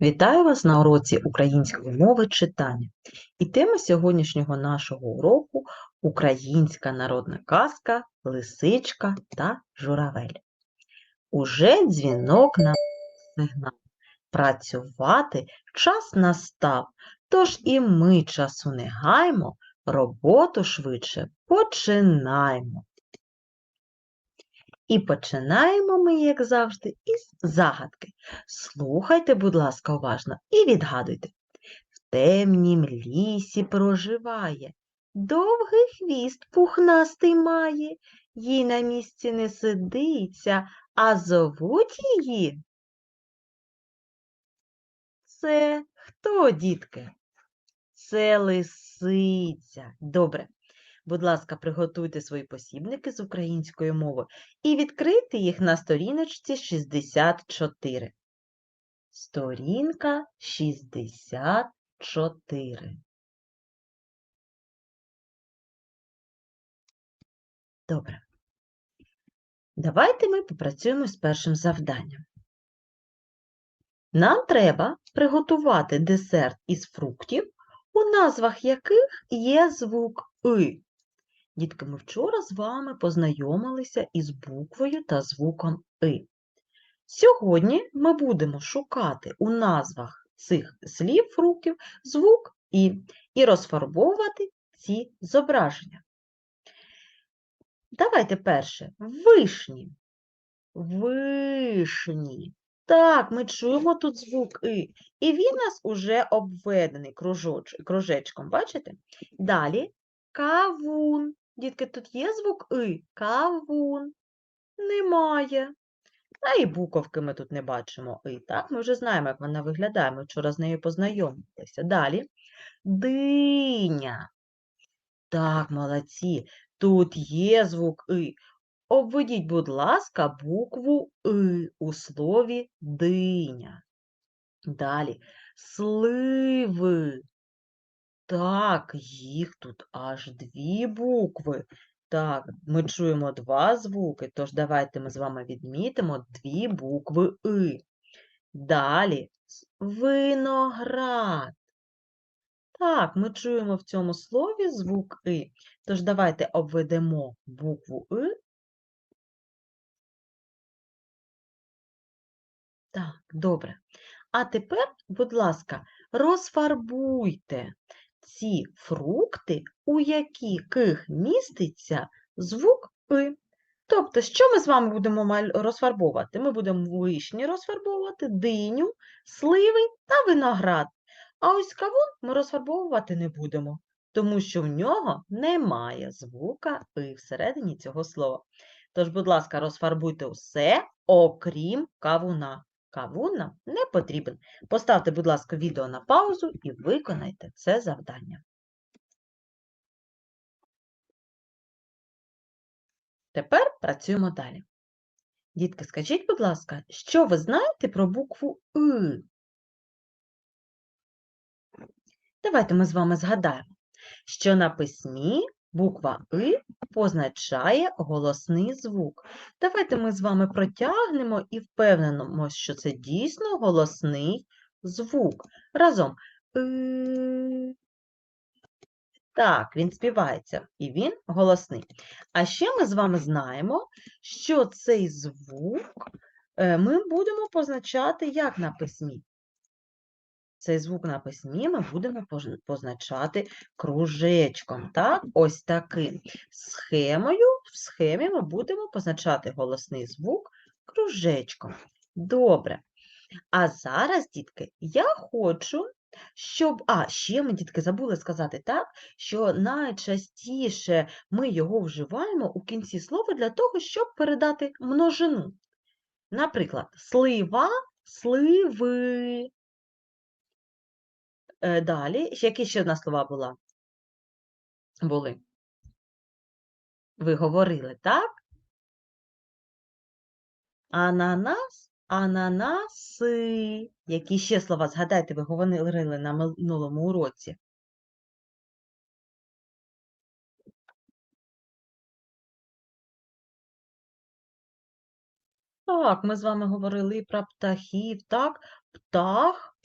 Вітаю вас на уроці української мови читання. І тема сьогоднішнього нашого уроку українська народна казка, лисичка та журавель. Уже дзвінок нам сигнал. Працювати час настав, тож і ми часу не гаймо, роботу швидше починаємо. І починаємо ми, як завжди, із загадки. Слухайте, будь ласка, уважно і відгадуйте. В темнім лісі проживає, довгий хвіст пухнастий має, їй на місці не сидиться, а зовуть її. Це хто, дітки? Це лисиця. Добре. Будь ласка, приготуйте свої посібники з української мови і відкрийте їх на сторіночці 64. Сторінка 64. Добре. Давайте ми попрацюємо з першим завданням. Нам треба приготувати десерт із фруктів, у назвах яких є звук «и». Дітки, ми вчора з вами познайомилися із буквою та звуком «и». Сьогодні ми будемо шукати у назвах цих слів фруктів звук «і» і розфарбовувати ці зображення. Давайте перше. Вишні. Вишні. Так, ми чуємо тут звук «и», і він у нас уже обведений кружечком, бачите? Далі кавун. Дітки, тут є звук «и», кавун. Немає. А і буковки ми тут не бачимо «и», так? Ми вже знаємо, як вона виглядає, ми вчора з нею познайомилися. Далі диня. Так, молодці, тут є звук «и». Обведіть, будь ласка, букву «и» у слові диня. Далі сливи. Так, їх тут аж дві букви. Так, ми чуємо два звуки, тож давайте ми з вами відмітимо дві букви «и». Далі виноград. Так, ми чуємо в цьому слові звук «и». Тож давайте обведемо букву «и». Так, добре. А тепер, будь ласка, розфарбуйте ці фрукти, у яких міститься звук «и». Тобто, що ми з вами будемо розфарбовувати? Ми будемо вишні розфарбовувати, диню, сливи та виноград. А ось кавун ми розфарбовувати не будемо, тому що в нього немає звука «и» всередині цього слова. Тож, будь ласка, розфарбуйте усе, окрім кавуна. Кавун нам не потрібен. Поставте, будь ласка, відео на паузу і виконайте це завдання. Тепер працюємо далі. Дітки, скажіть, будь ласка, що ви знаєте про букву «и»? Давайте ми з вами згадаємо, що на письмі буква «и» позначає голосний звук. Давайте ми з вами протягнемо і впевнимося, що це дійсно голосний звук. Разом. Так, він співається, і він голосний. А ще ми з вами знаємо, що цей звук е, ми будемо позначати як на письмі. Цей звук на письмі ми будемо позначати кружечком, так? Ось таким. Схемою, в схемі ми будемо позначати голосний звук кружечком. Добре. А зараз, дітки, я хочу, щоб. А, ще ми, дітки, забули сказати так, що найчастіше ми його вживаємо у кінці слова для того, щоб передати множину. Наприклад, слива, сливи. Е, Далі, які ще одна слова була? Були. Ви говорили, так? Ананас, ананаси. Які ще слова? Згадайте, ви говорили на минулому уроці. Так, ми з вами говорили про птахів, так? Птах,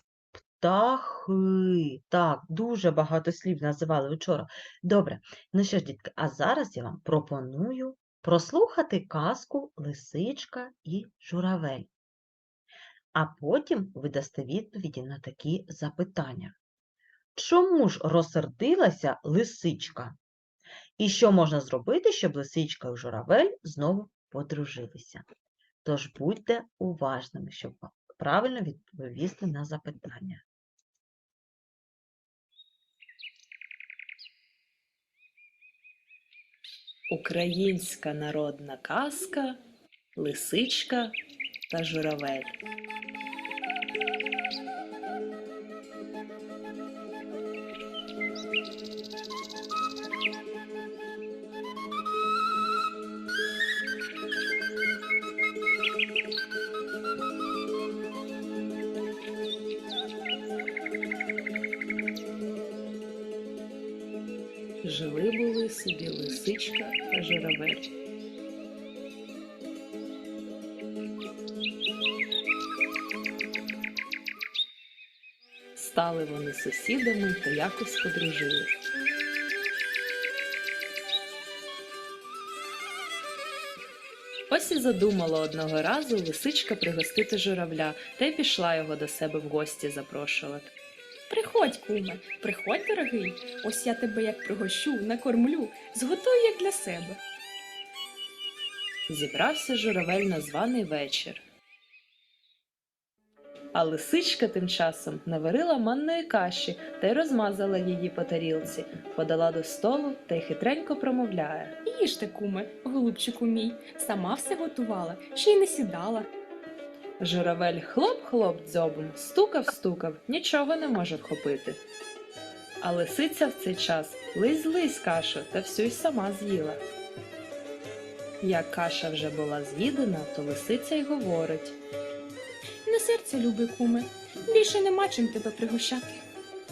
птахи. Так, дуже багато слів називали вчора. Добре, ну що ж, дітки, а зараз я вам пропоную прослухати казку Лисичка і Журавель. А потім ви дасте відповіді на такі запитання. Чому ж розсердилася лисичка? І що можна зробити, щоб лисичка і журавель знову подружилися? Тож будьте уважними, щоб правильно відповісти на запитання. Українська народна казка Лисичка та журавель. Жили були собі лисичка та журавель. Стали вони сусідами та якось подружились. Ось і задумала одного разу лисичка пригостити журавля, та й пішла його до себе в гості запрошувати. Приходь, куме, приходь, дорогий. Ось я тебе як пригощу, накормлю, зготую як для себе. Зібрався журавель на званий вечір. А лисичка тим часом наварила манної каші та й розмазала її по тарілці, подала до столу та й хитренько промовляє. Їжте, куме, голубчику мій, сама все готувала, ще й не сідала. Журавель хлоп-хлоп дзьобом, стукав-стукав, нічого не може вхопити. А лисиця в цей час лизь-лизь кашу та всю й сама з'їла. Як каша вже була з'їдена, то лисиця й говорить. На серце, любий куме, більше нема чим тебе пригощати.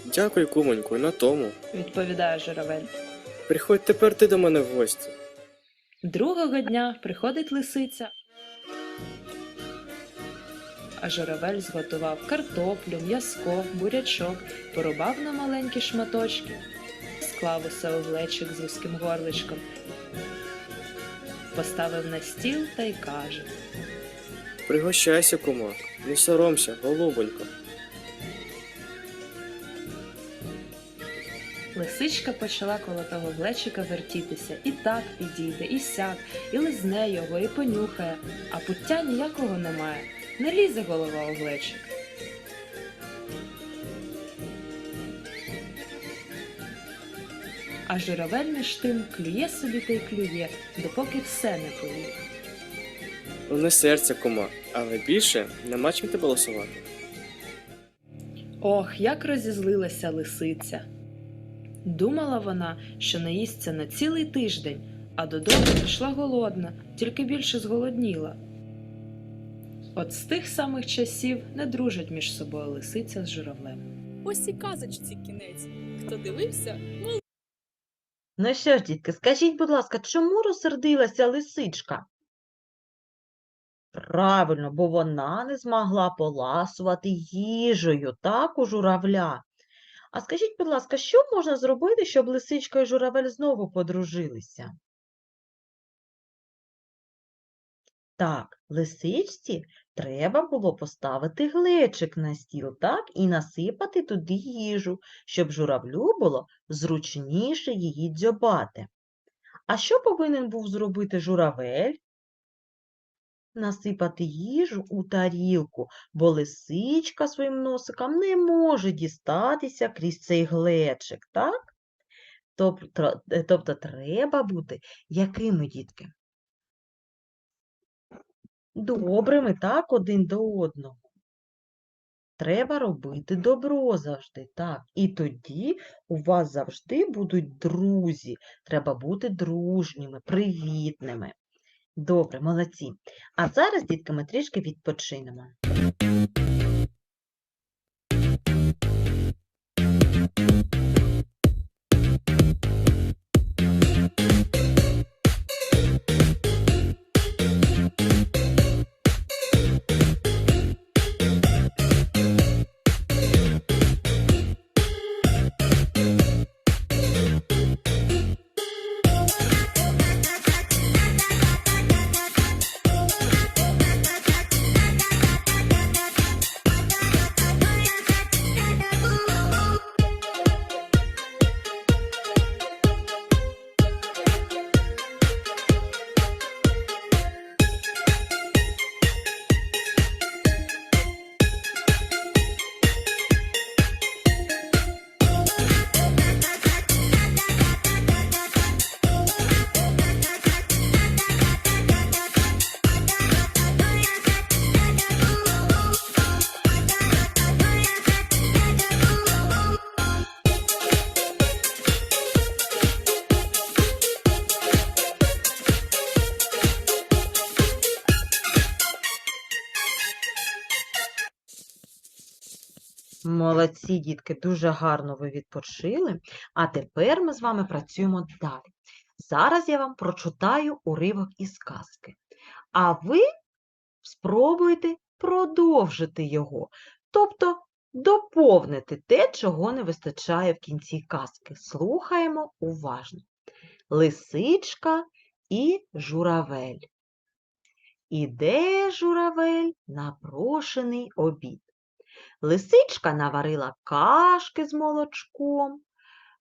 Дякую, кумоньку, на тому. відповідає журавель. Приходь тепер ти до мене в гості. Другого дня приходить лисиця. А журавель зготував картоплю, м'язко, бурячок, порубав на маленькі шматочки, склав усе у глечик з вузьким горличком, поставив на стіл та й каже. Пригощайся, кума, не соромся, голубонько. Лисичка почала коло того глечика вертітися, і так підійде, і сяк, і лизне його, і понюхає, а пуття ніякого немає, не лізе голова у глечик. А журавель між тим клює собі та й клює, допоки все не поїв. Ну не серця, кума, але більше нема чим тебе лосувати. Ох, як розізлилася лисиця. Думала вона, що наїсться на цілий тиждень, а додому прийшла голодна, тільки більше зголодніла. От з тих самих часів не дружать між собою лисиця з журавлем. Ось і казочці кінець. Хто дивився, Ну що ж, дітки, скажіть, будь ласка, чому розсердилася лисичка? Правильно, бо вона не змогла поласувати їжею, так, у журавля. А скажіть, будь ласка, що можна зробити, щоб лисичка і журавель знову подружилися? Так, лисичці треба було поставити глечик на стіл, так, і насипати туди їжу, щоб журавлю було зручніше її дзьобати. А що повинен був зробити журавель? Насипати їжу у тарілку, бо лисичка своїм носиком не може дістатися крізь цей глечик, так? Тобто, е, тобто треба бути якими, дітки? Добрими, так, один до одного. Треба робити добро завжди, так. І тоді у вас завжди будуть друзі. Треба бути дружніми, привітними. Добре, молодці. А зараз, дітки, ми трішки відпочинемо. Молодці, дітки, дуже гарно ви відпочили. А тепер ми з вами працюємо далі. Зараз я вам прочитаю уривок із казки. А ви спробуйте продовжити його, тобто доповнити те, чого не вистачає в кінці казки. Слухаємо уважно. Лисичка і журавель. Іде журавель на прошений обід. Лисичка наварила кашки з молочком,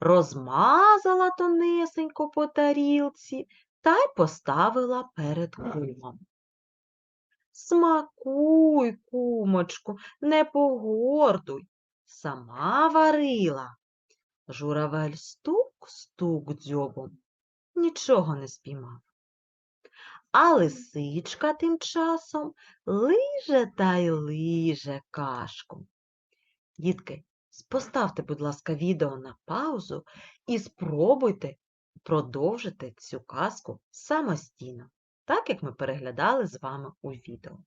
розмазала тонесенько по тарілці та й поставила перед кумом. Смакуй, кумочку, не погордуй, сама варила. Журавель стук-стук дзьобом, нічого не спіймав. А лисичка тим часом лиже та й лиже кашку. Дітки, поставте, будь ласка, відео на паузу і спробуйте продовжити цю казку самостійно, так як ми переглядали з вами у відео.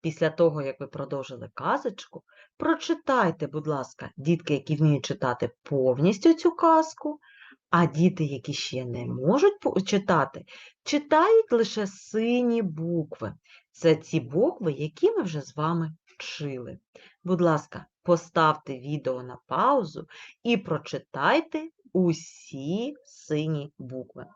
Після того, як ви продовжили казочку, прочитайте, будь ласка, дітки, які вміють читати повністю цю казку, а діти, які ще не можуть читати, читають лише сині букви. Це ці букви, які ми вже з вами вчили. Будь ласка, поставте відео на паузу і прочитайте усі сині букви.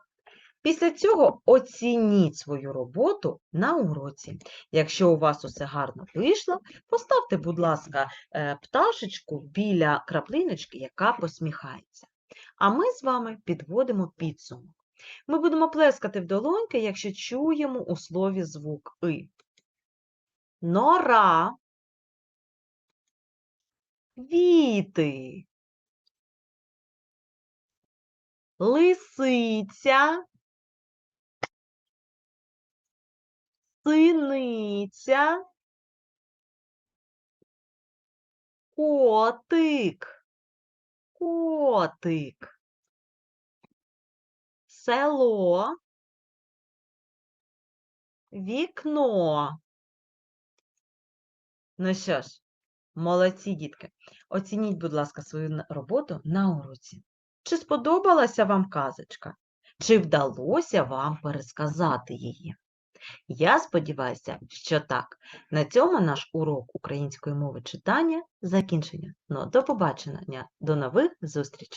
Після цього оцініть свою роботу на уроці. Якщо у вас усе гарно вийшло, поставте, будь ласка, е, пташечку біля краплиночки, яка посміхається. А ми з вами підводимо підсумок. Ми будемо плескати в долоньки, якщо чуємо у слові звук И. Нора. Віти. Лисиця. Синиця. Котик. Котик. Село. Вікно. Ну що ж, молодці, дітки. Оцініть, будь ласка, свою роботу на уроці. Чи сподобалася вам казочка? Чи вдалося вам пересказати її? Я сподіваюся, що так. На цьому наш урок української мови читання закінчення. Ну, до побачення, до нових зустрічей!